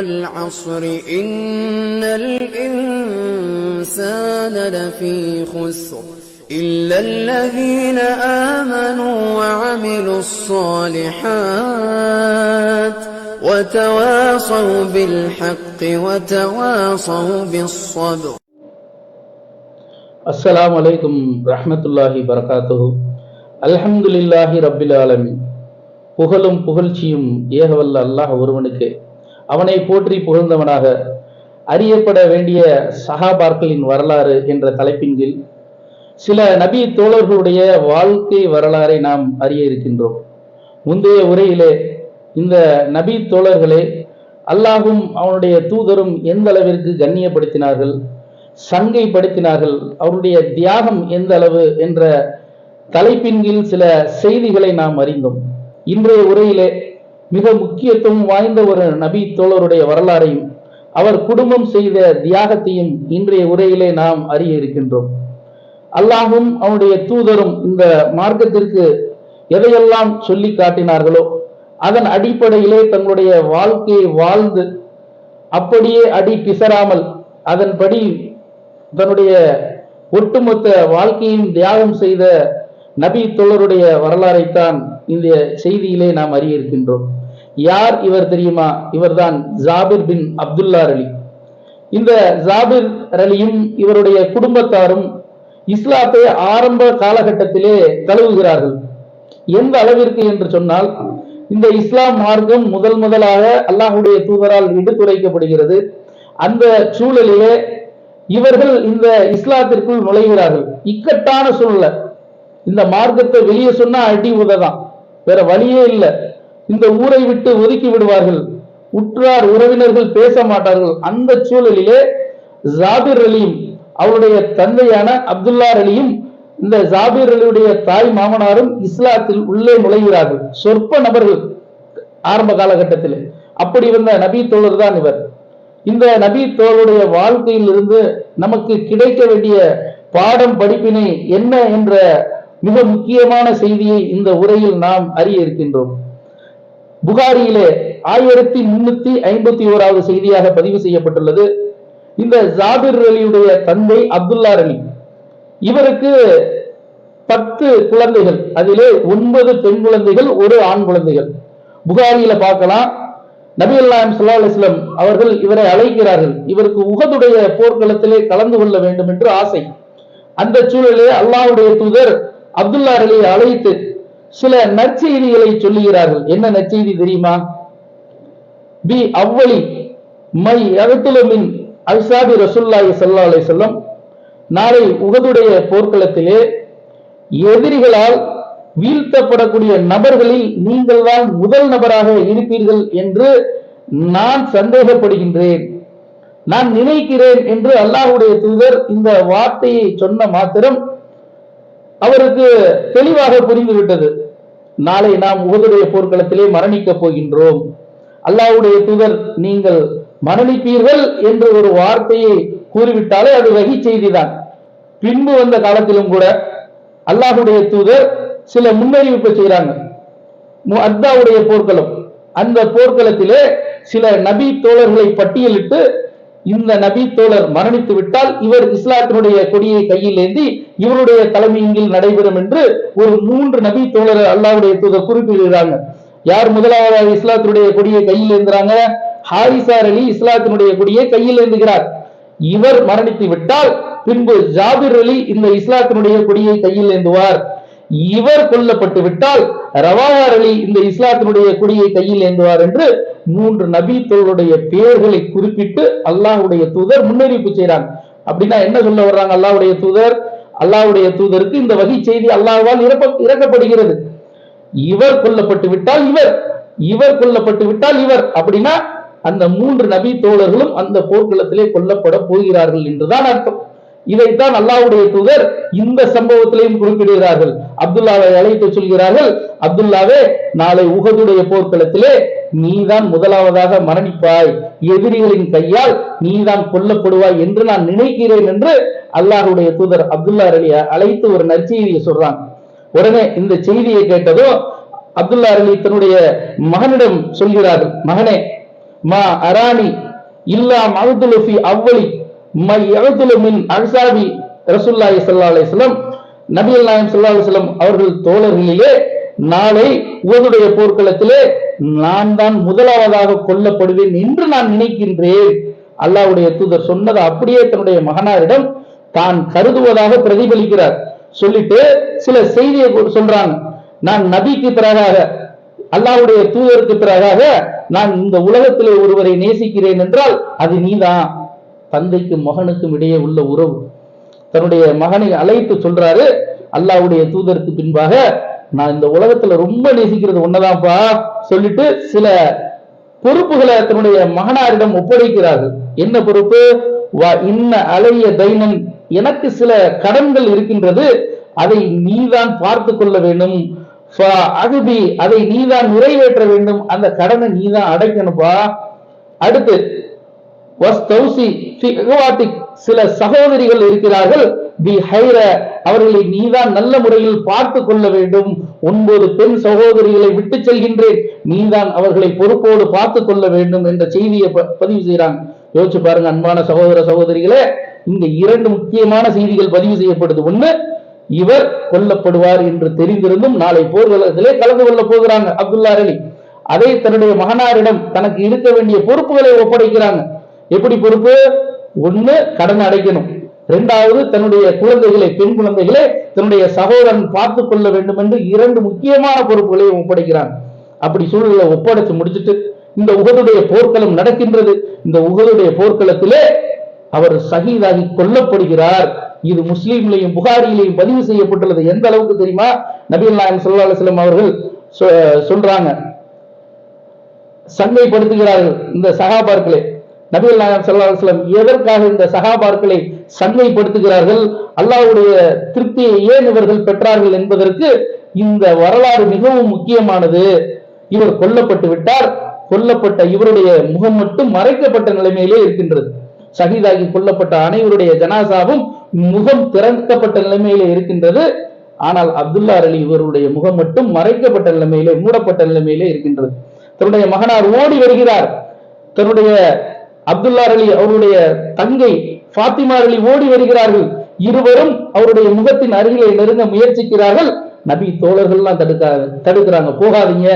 والعصر إن الإنسان لفي خسر إلا الذين آمنوا وعملوا الصالحات وتواصوا بالحق وتواصوا بالصبر அஸ்ஸலாமு அலைக்கும் ரஹ்மத்துல்லாஹி பரகாத்துஹு அல்ஹம்துலில்லாஹி ரப்பில் ஆலமீன் புகழும் புகழ்ச்சியும் ஏகவல்ல அல்லாஹ் ஒருவனுக்கு அவனை போற்றி புகழ்ந்தவனாக. அறியப்பட வேண்டிய சஹாபார்களின் வரலாறு என்ற தலைப்பின் கீழ் சில நபி தோழர்களுடைய வாழ்க்கை வரலாறை நாம் அறிய இருக்கின்றோம். முந்தைய உரையிலே இந்த நபி தோழர்களே அல்லாஹும் அவனுடைய தூதரும் எந்த அளவிற்கு கண்ணியப்படுத்தினார்கள் சங்கைப்படுத்தினார்கள் அவருடைய தியாகம் எந்த அளவு என்ற தலைப்பின் கீழ் சில செய்திகளை நாம் அறிந்தோம். இன்றைய உரையிலே மிக முக்கியத்துவம் வாய்ந்த ஒரு நபி தோழருடைய வரலாறையும் அவர் குடும்பம் செய்த தியாகத்தையும் இன்றைய உரையிலே நாம் அறிய இருக்கின்றோம். அல்லாஹும் அவனுடைய தூதரும் இந்த மார்க்கத்திற்கு எதையெல்லாம் சொல்லி காட்டினார்களோ அதன் அடிப்படையிலே தங்களுடைய வாழ்க்கையை வாழ்ந்து அப்படியே அடி பிசராமல் அதன்படி தன்னுடைய ஒட்டுமொத்த வாழ்க்கையும் தியாகம் செய்த நபி தோழருடைய வரலாறைத்தான் இந்த செய்தியிலே நாம் அறிய இருக்கின்றோம். யார் இவர் தெரியுமா? இவர்தான் ஜாபிர் பின் அப்துல்லா அலி. இந்த ஜாபிர் அலியும் இவருடைய குடும்பத்தாரும் இஸ்லாத்தை ஆரம்ப காலகட்டத்திலே தழுவுகிறார்கள் எந்த அளவிற்கு என்று சொன்னால் இந்த இஸ்லாம் மார்க்கம் முதல் முதலாக அல்லாஹுடைய தூதரால் எடுத்துரைக்கப்படுகிறது. அந்த சூழலிலே இவர்கள் இந்த இஸ்லாத்திற்குள் நுழைகிறார்கள். இக்கட்டான சூழ்நிலை. இந்த மார்க்கத்தை வெளியே சொன்னா அடி உததான். வேற வழியே இல்லை. இந்த ஊரை விட்டு ஒதுக்கி விடுவார்கள். உற்றார் உறவினர்கள் பேச மாட்டார்கள். அந்த சூழலிலே ஜாபிர் அலியும் அவருடைய தந்தையான அப்துல்லா அலியும் இந்த ஜாபிர் அலியுடைய தாய் மாமனாரும் இஸ்லாத்தில் உள்ளே நுழைகிறார்கள். சொற்ப நபர்கள் ஆரம்ப காலகட்டத்தில். அப்படி வந்த நபி தோழர் தான் இவர். இந்த நபி தோழருடைய வாழ்க்கையில் இருந்து நமக்கு கிடைக்க வேண்டிய பாடம் படிப்பினை என்ன என்ற மிக முக்கியமான செய்தியை இந்த உரையில் நாம் அறிய இருக்கின்றோம். புகாரியிலே ஆயிரத்தி முன்னூத்தி ஐம்பத்தி ஓராவது செய்தியாக பதிவு செய்யப்பட்டுள்ளது. இந்த ஜாபிர் அலியுடைய தந்தை அப்துல்லா அலி. இவருக்கு பத்து குழந்தைகள். அதிலே ஒன்பது பெண் குழந்தைகள் ஒரு ஆண் குழந்தைகள். புகாரியில பார்க்கலாம். நபி அல்லாம் சுல்லா அலிஸ்லம் அவர்கள் இவரை அழைக்கிறார்கள். இவருக்கு உகதுடைய போர்க்களத்திலே கலந்து கொள்ள வேண்டும் என்று ஆசை. அந்த சூழலிலே அல்லாஹுடைய தூதர் அப்துல்லா அழைத்து சில நற்செய்திகளை சொல்லுகிறார்கள். என்ன நற்செய்தி தெரியுமா? பி அவ்வளி மை அகத்துலமின் அல்சாபி ரசுல்லாய் சல்லா அலி நாளை உகதுடைய போர்க்களத்திலே எதிரிகளால் வீழ்த்தப்படக்கூடிய நபர்களில் நீங்கள் தான் முதல் நபராக இருப்பீர்கள் என்று நான் சந்தேகப்படுகின்றேன். நான் நினைக்கிறேன் என்று அல்லாஹுடைய தூதர் இந்த வார்த்தையை சொன்ன மாத்திரம் அவருக்கு தெளிவாக புரிந்துவிட்டது. நாளை நாம் உகதுடைய போர்க்களத்திலே மரணிக்கப் போகின்றோம். அல்லாவுடைய தூதர் நீங்கள் மரணிப்பீர்கள் என்று ஒரு வார்த்தையை கூறிவிட்டாலே அது வகி செய்திதான். பின்பு வந்த காலத்திலும் கூட அல்லாஹுடைய தூதர் சில முன்னறிவிப்பு செய்யறாங்க அத்தாவுடைய போர்க்களம். அந்த போர்க்களத்திலே சில நபி தோழர்களை பட்டியலிட்டு இந்த நபி தோழர் மரணித்து விட்டால் இவர் இஸ்லாத்தினுடைய கொடியை கையில் ஏந்தி இவருடைய தலைமையில் நடைபெறும் என்று ஒரு மூன்று நபி தோழர் அல்லாவுடைய தூதர் குறிப்பிடுகிறாங்க. யார் முதலாவதாக இஸ்லாத்தினுடைய கொடியை கையில் ஏந்துறாங்க? ஹாரிசார் அலி இஸ்லாத்தினுடைய கொடியை கையில் ஏந்துகிறார். இவர் மரணித்து விட்டால் பின்பு ஜாபிர் அலி இந்த இஸ்லாத்தினுடைய கொடியை கையில் ஏந்துவார். இவர் கொல்லப்பட்டு விட்டால் ரவாவார் அலி இந்த இஸ்லாத்தினுடைய கொடியை கையில் ஏந்துவார் என்று மூன்று நபி தோழருடைய பெயர்களை குறிப்பிட்டு அல்லாஹுடைய தூதர் முன்னறிவிப்பு செய்கிறாங்க அப்படின்னா என்ன சொல்ல வர்றாங்க அல்லாஹுடைய தூதர்? அல்லாஹுடைய தூதருக்கு இந்த வகை செய்தி அல்லாஹால் இறக்கப்படுகிறது. இவர் கொல்லப்பட்டு விட்டால் இவர் இவர் கொல்லப்பட்டு விட்டால் இவர். அப்படின்னா அந்த மூன்று நபி தோழர்களும் அந்த போர்க்களத்திலே கொல்லப்பட போகிறார்கள் என்றுதான் அர்த்தம். இதைத்தான் அல்லாவுடைய தூதர் இந்த சம்பவத்திலையும் குறிப்பிடுகிறார்கள். அப்துல்லாவை அழைத்து சொல்கிறார்கள் அப்துல்லாவே நாளை உகதுடைய போர்க்களத்திலே நீதான் முதலாவதாக மரணிப்பாய். எதிரிகளின் கையால் நீதான் கொல்லப்படுவாய் என்று நான் நினைக்கிறேன் என்று அல்லாஹுடைய தூதர் அப்துல்லா அலிய அழைத்து ஒரு நற்செய்தியை சொல்றாங்க உடனே இந்த செய்தியை கேட்டதும் அப்துல்லா அலி தன்னுடைய மகனிடம் சொல்கிறார்கள் மகனே மா அராணி இல்லா அவ்வளி மை யகதுலு மின் அன்சாபி ரசூலுல்லாஹி ஸல்லல்லாஹு அலைஹி வஸல்லம். நபிகள் அவர்கள் தோழர்களிலே நாளை உவதுடைய போர்க்களத்திலே நான் தான் முதலாவதாக கொல்லப்படுவேன் என்று நான் நினைக்கின்றேன். அல்லாஹ்வுடைய தூதர் சொன்னதை அப்படியே தன்னுடைய மகனாரிடம் தான் கருதுவதாக பிரதிபலிக்கிறார். சொல்லிட்டு சில செய்தியை சொல்றாங்க. நான் நபிக்கு பிறகாக அல்லாஹ்வுடைய தூதருக்கு பிறகாக நான் இந்த உலகத்திலே ஒருவரை நேசிக்கிறேன் என்றால் அது நீதான். தந்தைக்கும் மகனுக்கும் இடையே உள்ள உறவு. தன்னுடைய மகனை அழைத்து சொல்றாரு அல்லாஹ்வுடைய தூதருக்கு பின்பாக நான் இந்த உலகத்துல ரொம்ப நேசிக்கிறது ஒன்னதான்ப்பா சொல்லிட்டு சில பொறுப்புகளை தன்னுடைய மகனாரிடம் ஒப்படைக்கிறார்கள். என்ன பொறுப்பு? வா இன்ன அலைய தைனன் எனக்கு சில கடன்கள் இருக்கின்றது அதை நீதான் பார்த்து கொள்ள வேண்டும். அகுபி அதை நீதான் நிறைவேற்ற வேண்டும். அந்த கடனை நீதான் அடைக்கணும்பா. அடுத்து சில சகோதரிகள் இருக்கிறார்கள். பி ஹைர அவர்களை நீதான் நல்ல முறையில் பார்த்து கொள்ள வேண்டும். ஒன்பது பெண் சகோதரிகளை விட்டு செல்கின்றேன். நீதான் அவர்களை பொறுப்போடு பார்த்து கொள்ள வேண்டும் என்ற செய்தியை ப- பதிவு செய்யறாங்க யோசிச்சு பாருங்க அன்பான சகோதர சகோதரிகளே இங்க இரண்டு முக்கியமான செய்திகள் பதிவு செய்யப்படுது. ஒண்ணு இவர் கொல்லப்படுவார் என்று தெரிந்திருந்தும் நாளை போர்க்களத்திலே கலந்து கொள்ள போகிறாங்க அப்துல்லா அலி. அதை தன்னுடைய மகனாரிடம் தனக்கு இருக்க வேண்டிய பொறுப்புகளை ஒப்படைக்கிறாங்க. எப்படி பொறுப்பு? ஒண்ணு கடன் அடைக்கணும். இரண்டாவது தன்னுடைய குழந்தைகளை பெண் குழந்தைகளை தன்னுடைய சகோதரன் பார்த்து கொள்ள வேண்டும் என்று இரண்டு முக்கியமான பொறுப்புகளை ஒப்படைக்கிறான். அப்படி சூழலை ஒப்படைச்சு முடிச்சிட்டு இந்த உகதுடைய போர்க்களம் நடக்கின்றது. இந்த உகதுடைய போர்க்களத்திலே அவர் சகிதாகி கொல்லப்படுகிறார். இது முஸ்லீம்லையும் புகாரிலையும் பதிவு செய்யப்பட்டுள்ளது. எந்த அளவுக்கு தெரியுமா? நபீல் நாயன் ஸல்லல்லாஹு அலைஹி அவர்கள் சொ- சொல்றாங்க. சங்கைப்படுத்துகிறார்கள் இந்த சகாபார்க்களை நபிகள் நாயகம் ஸல்லல்லாஹு எதற்காக இந்த சகாபார்களை சங்கைப்படுத்துகிறார்கள் அல்லாஹ்வுடைய திருப்தியை ஏன் இவர்கள் பெற்றார்கள் என்பதற்கு இந்த வரலாறு மிகவும் முக்கியமானது. இவர் கொல்லப்பட்டு விட்டார். கொல்லப்பட்ட இவருடைய முகம் மட்டும் மறைக்கப்பட்ட நிலைமையிலே இருக்கின்றது. சகிதாகி கொல்லப்பட்ட அனைவருடைய ஜனாசாவும் முகம் திறக்கப்பட்ட நிலைமையிலே இருக்கின்றது. ஆனால் அப்துல்லா அலி இவருடைய முகம் மட்டும் மறைக்கப்பட்ட நிலைமையிலே மூடப்பட்ட நிலைமையிலே இருக்கின்றது. தன்னுடைய மகனார் ஓடி வருகிறார். தன்னுடைய அப்துல்லா அலி அவருடைய தங்கை பாத்திமா அலி ஓடி வருகிறார்கள். இருவரும் அவருடைய முகத்தின் அருகிலே நெருங்க முயற்சிக்கிறார்கள். நபி தோழர்கள்லாம் தடுக்க தடுக்கிறாங்க. போகாதீங்க.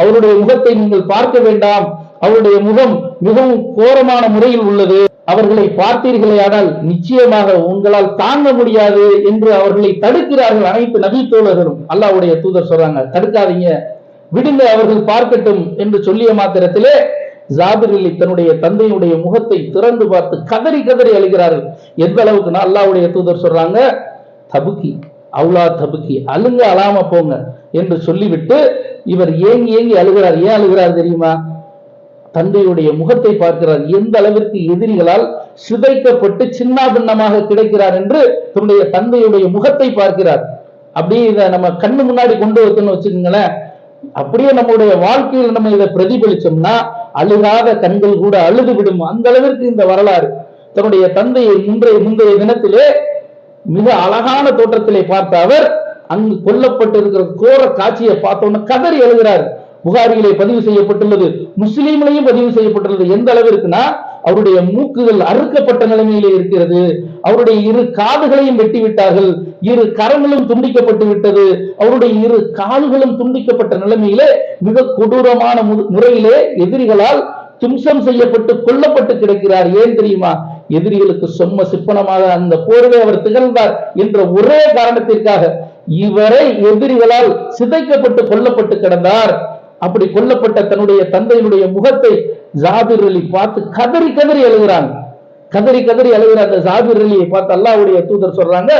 அவருடைய முகத்தை நீங்கள் பார்க்க வேண்டாம். அவருடைய முகம் மிகவும் கோரமான முறையில் உள்ளது. அவர்களை பார்த்தீர்களே ஆனால் நிச்சயமாக உங்களால் தாங்க முடியாது என்று அவர்களை தடுக்கிறார்கள் அனைத்து நபி தோழர்களும். அல்லாவுடைய தூதர் சொல்றாங்க தடுக்காதீங்க. விடுங்க அவர்கள் பார்க்கட்டும் என்று சொல்லிய மாத்திரத்திலே ஜாபிர் அலி தன்னுடைய தந்தையுடைய முகத்தை திறந்து பார்த்து கதறி கதறி அழுகிறார்கள். எந்த அளவுக்குன்னா அல்லாவுடைய தூதர் சொல்றாங்க தபுக்கி அவுலா தபுக்கி அழுங்க அழாம போங்க என்று சொல்லிவிட்டு இவர் ஏங்கி ஏங்கி அழுகிறார். ஏன் அழுகிறார் தெரியுமா? தந்தையுடைய முகத்தை பார்க்கிறார். எந்த அளவிற்கு எதிரிகளால் சிதைக்கப்பட்டு சின்னாபின்னமாக கிடைக்கிறார் என்று தன்னுடைய தந்தையுடைய முகத்தை பார்க்கிறார். அப்படியே இதை நம்ம கண்ணு முன்னாடி கொண்டு வைக்கணும்னு வச்சுக்கோங்களேன். அப்படியே நம்முடைய வாழ்க்கையில் நம்ம இதை பிரதிபலிச்சோம்னா அழுகாத கண்கள் கூட அழுது விடும் அந்த அளவிற்கு இந்த வரலாறு. தன்னுடைய தந்தையை முந்தைய முந்தைய தினத்திலே மிக அழகான தோற்றத்திலே பார்த்த அவர் அங்கு கொல்லப்பட்டிருக்கிற கோர காட்சியை பார்த்தோன்னு கதறி எழுகிறார் புகாரியிலே பதிவு செய்யப்பட்டுள்ளது முஸ்லீம்லையும் பதிவு செய்யப்பட்டுள்ளது. எந்த அளவிற்குனா அவருடைய மூக்குகள் அறுக்கப்பட்ட நிலைமையிலே இருக்கிறது. அவருடைய இரு காதுகளையும் வெட்டிவிட்டார்கள். இரு கரங்களும் துண்டிக்கப்பட்டு விட்டது. அவருடைய இரு கால்களும் துண்டிக்கப்பட்ட நிலைமையிலே மிக கொடூரமான மு- முறையிலே எதிரிகளால் தும்சம் செய்யப்பட்டு கொல்லப்பட்டு கிடக்கிறார். ஏன் தெரியுமா? எதிரிகளுக்கு சொம்ம சிப்பனமாக அந்த போரிலே அவர் திகழ்ந்தார் என்ற ஒரே காரணத்திற்காக இவரை எதிரிகளால் சிதைக்கப்பட்டு கொல்லப்பட்டு கிடந்தார். அப்படி கொல்லப்பட்ட தன்னுடைய தந்தையினுடைய முகத்தை ஜாபிர் அலி பார்த்து கதறி கதறி அழுகிறாங்க. கதறி கதறி அழுகிற அந்த ஜாபிர் அலியை பார்த்து அல்லாவுடைய தூதர் சொல்றாங்க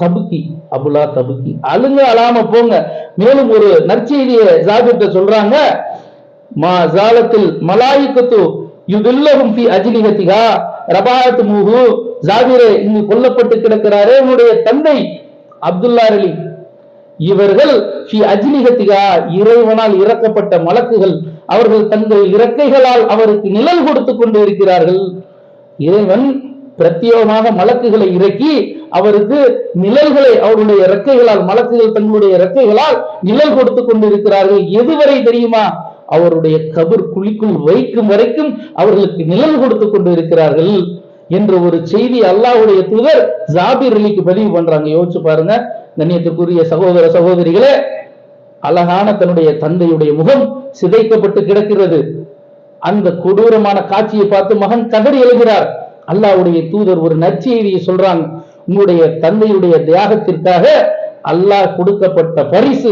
தபுக்கி அபுலா தபுக்கி. அழுங்க அழாம போங்க. மேலும் ஒரு நற்செய்தியை ஜாபிர்ட்ட சொல்றாங்க மா ஜாலத்தில் மலாயிக்கத்து யுதில்லஹும் பி அஜ்னிஹத்திஹா ரபாத் மூஹு ஜாபிரே இங்கு கொல்லப்பட்டு கிடக்கிறாரே உன்னுடைய தந்தை அப்துல்லா அலி. இவர்கள் ஸ்ரீ அஜ்னிஹத்திஹா இறைவனால் இறக்கப்பட்ட மலக்குகள். அவர்கள் தங்கள் இறக்கைகளால் அவருக்கு நிழல் கொடுத்து கொண்டு இருக்கிறார்கள். இறைவன் பிரத்யேகமாக மலக்குகளை இறக்கி அவருக்கு நிழல்களை அவருடைய இறக்கைகளால் மலக்குகள் தங்களுடைய இறக்கைகளால் நிழல் கொடுத்து கொண்டிருக்கிறார்கள் எதுவரை தெரியுமா? அவருடைய கபர் குழிக்குள் வைக்கும் வரைக்கும் அவர்களுக்கு நிழல் கொடுத்து கொண்டு இருக்கிறார்கள் என்ற ஒரு செய்தி அல்லாஹ்வுடைய தூதர் ஜாபிர் அலிக்கு பதிவு பண்றாங்க. யோசிச்சு பாருங்க. கண்ணியத்துக்குரிய சகோதர சகோதரிகளே அழகான தன்னுடைய தந்தையுடைய முகம் சிதைக்கப்பட்டு கிடக்கிறது. அந்த கொடூரமான காட்சியை பார்த்து மகன் கதறி எழுகிறார். அல்லாஹ்வுடைய தூதர் ஒரு நற்செய்தியை சொல்றாங்க. உங்களுடைய தந்தையுடைய தியாகத்திற்காக அல்லாஹ் கொடுக்கப்பட்ட பரிசு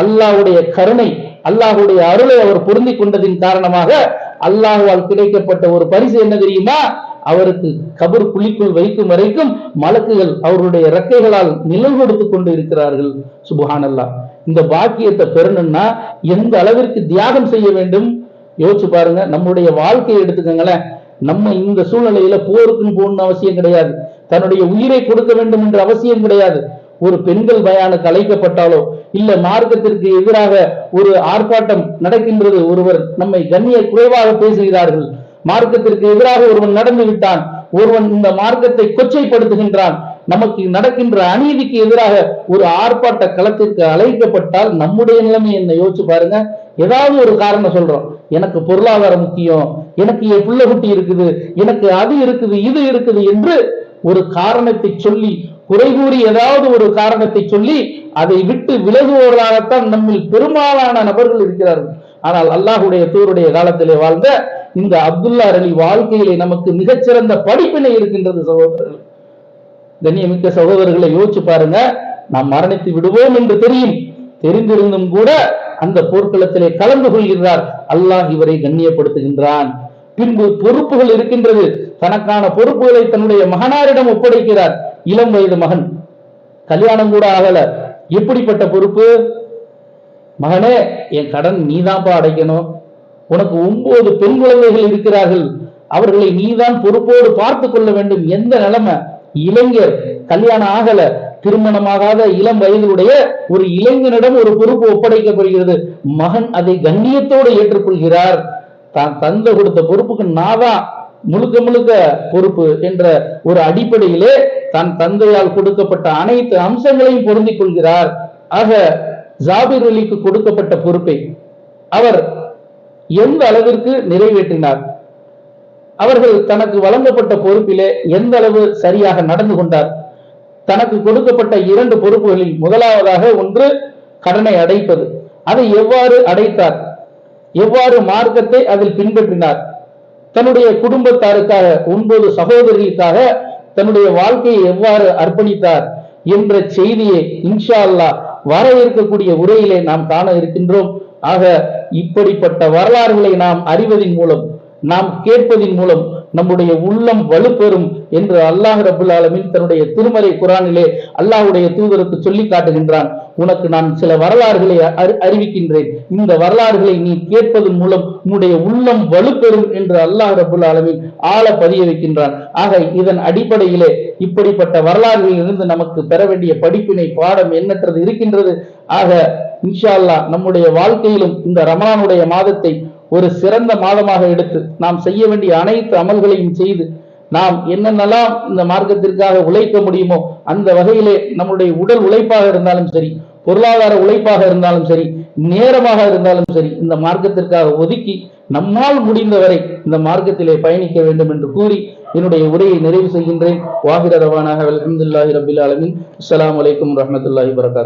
அல்லாஹ்வுடைய கருணை அல்லாஹ்வுடைய அருளை அவர் பொருந்தி கொண்டதின் காரணமாக அல்லாஹுவால் கிடைக்கப்பட்ட ஒரு பரிசு என்ன தெரியுமா? அவருக்கு கபர் குழிக்குள் வைக்கும் வரைக்கும் மலக்குகள் அவருடைய ரெக்கைகளால் நிழல் கொடுத்து கொண்டு இருக்கிறார்கள். சுபஹானல்லாஹ். இந்த பாக்கியத்தை பெறணும்னா எந்த அளவிற்கு தியாகம் செய்ய வேண்டும்? யோசிச்சு பாருங்க நம்முடைய வாழ்க்கையை எடுத்துக்கோங்களேன். நம்ம இந்த சூழ்நிலையில போருக்குன்னு போகணும்னு அவசியம் கிடையாது. தன்னுடைய உயிரை கொடுக்க வேண்டும் என்ற அவசியம் கிடையாது. ஒரு பெண்கள் பயானுக்கு அழைக்கப்பட்டாலோ இல்ல மார்க்கத்திற்கு எதிராக ஒரு ஆர்ப்பாட்டம் நடக்கின்றது ஒருவர் நம்மை கண்ணிய குறைவாக பேசுகிறார்கள். மார்க்கத்திற்கு எதிராக ஒருவன் நடந்து விட்டான். ஒருவன் இந்த மார்க்கத்தை கொச்சைப்படுத்துகின்றான். நமக்கு நடக்கின்ற அநீதிக்கு எதிராக ஒரு ஆர்ப்பாட்ட களத்திற்கு அழைக்கப்பட்டால் நம்முடைய நிலைமை என்ன? யோசிச்சு பாருங்க. ஏதாவது ஒரு காரணம் சொல்றோம். எனக்கு பொருளாதாரம் முக்கியம். எனக்கு என் பிள்ளை குட்டி இருக்குது. எனக்கு அது இருக்குது இது இருக்குது என்று ஒரு காரணத்தை சொல்லி குறை கூறி ஏதாவது ஒரு காரணத்தை சொல்லி அதை விட்டு விலகுவவர்களாகத்தான் நம்மில் பெரும்பாலான நபர்கள் இருக்கிறார்கள். ஆனால் அல்லாஹுடைய தூருடைய காலத்திலே வாழ்ந்த இந்த அப்துல்லா அலி வாழ்க்கையிலே நமக்கு மிகச்சிறந்த படிப்பினை இருக்கின்றது சகோதரர்கள். கண்ணியமிக்க சகோதரர்களை யோசிச்சு பாருங்க. நாம் மரணித்து விடுவோம் என்று தெரியும். தெரிந்திருந்தும் கூட அந்த போர்க்களத்திலே கலந்து கொள்கிறார். அல்லாஹ் இவரை கண்ணியப்படுத்துகின்றான். பின்பு பொறுப்புகள் இருக்கின்றது. தனக்கான பொறுப்புகளை தன்னுடைய மகனாரிடம் ஒப்படைக்கிறார். இளம் வயது மகன். கல்யாணம் கூட ஆகல. எப்படிப்பட்ட பொறுப்பு? மகனே என் கடன் நீதான்ப்பா அடைக்கணும். உனக்கு ஒன்பது பெண் குழந்தைகள் இருக்கிறார்கள். அவர்களை நீதான் பொறுப்போடு பார்த்து கொள்ள வேண்டும். எந்த நிலைமை? இளைஞர் கல்யாணம் ஆகல. திருமணமாகாத இளம் வயதுடைய ஒரு இளைஞனிடம் ஒரு பொறுப்பு ஒப்படைக்கப்படுகிறது. மகன் அதை கண்ணியத்தோடு ஏற்றுக்கொள்கிறார். தான் தந்தை கொடுத்த பொறுப்புக்கு நாதான் முழுக்க முழுக்க பொறுப்பு என்ற ஒரு அடிப்படையிலே தன் தந்தையால் கொடுக்கப்பட்ட அனைத்து அம்சங்களையும் பொருந்திக் கொள்கிறார். ஆக ஜாபிர் அலிக்கு கொடுக்கப்பட்ட பொறுப்பை அவர் எந்த அளவிற்கு நிறைவேற்றினார்? அவர்கள் தனக்கு வழங்கப்பட்ட பொறுப்பிலே எந்த அளவு சரியாக நடந்து கொண்டார்? தனக்கு கொடுக்கப்பட்ட இரண்டு பொறுப்புகளில் முதலாவதாக ஒன்று கடனை அடைப்பது. அதை எவ்வாறு அடைத்தார்? எவ்வாறு மார்க்கத்தை அதில் பின்பற்றினார்? தன்னுடைய குடும்பத்தாருக்காக ஒன்பது சகோதரிகளுக்காக தன்னுடைய வாழ்க்கையை எவ்வாறு அர்ப்பணித்தார் என்ற செய்தியை இன்ஷா அல்லாஹ் வர இருக்கக்கூடிய உரையிலே நாம் காண இருக்கின்றோம். ஆக இப்படிப்பட்ட வரலாறுகளை நாம் அறிவதின் மூலம் நாம் கேட்பதின் மூலம் நம்முடைய உள்ளம் வலுப்பெறும் என்று அல்லாஹ் ரபுல் ஆலமின் தன்னுடைய திருமறை குரானிலே அல்லாஹுடைய தூதருக்கு சொல்லி காட்டுகின்றான். உனக்கு நான் சில வரலாறுகளை அறி- அறிவிக்கின்றேன். இந்த வரலாறுகளை நீ கேட்பதன் மூலம் உன்னுடைய உள்ளம் வலுப்பெறும் என்று அல்லாஹ் ரபுல் ஆலமின் ஆழ பதிய வைக்கின்றான். ஆக இதன் அடிப்படையிலே இப்படிப்பட்ட வரலாறுகளில் இருந்து நமக்கு பெற வேண்டிய படிப்பினை பாடம் எண்ணற்றது இருக்கின்றது. ஆக இன்ஷா அல்லாஹ் நம்முடைய வாழ்க்கையிலும் இந்த ரமணானுடைய மாதத்தை ஒரு சிறந்த மாதமாக எடுத்து நாம் செய்ய வேண்டிய அனைத்து அமல்களையும் செய்து நாம் என்னென்னலாம் இந்த மார்க்கத்திற்காக உழைக்க முடியுமோ அந்த வகையிலே நம்முடைய உடல் உழைப்பாக இருந்தாலும் சரி பொருளாதார உழைப்பாக இருந்தாலும் சரி நேரமாக இருந்தாலும் சரி இந்த மார்க்கத்திற்காக ஒதுக்கி நம்மால் முடிந்தவரை இந்த மார்க்கத்திலே பயணிக்க வேண்டும் என்று கூறி என்னுடைய உரையை நிறைவு செய்கின்றேன். வாகிர ரவானாக அல்ஹம்துலில்லாஹி ரபில் அலமின் அஸ்லாம் வலைக்கம் வரஹ்மத்துல்லாஹி வரகாத்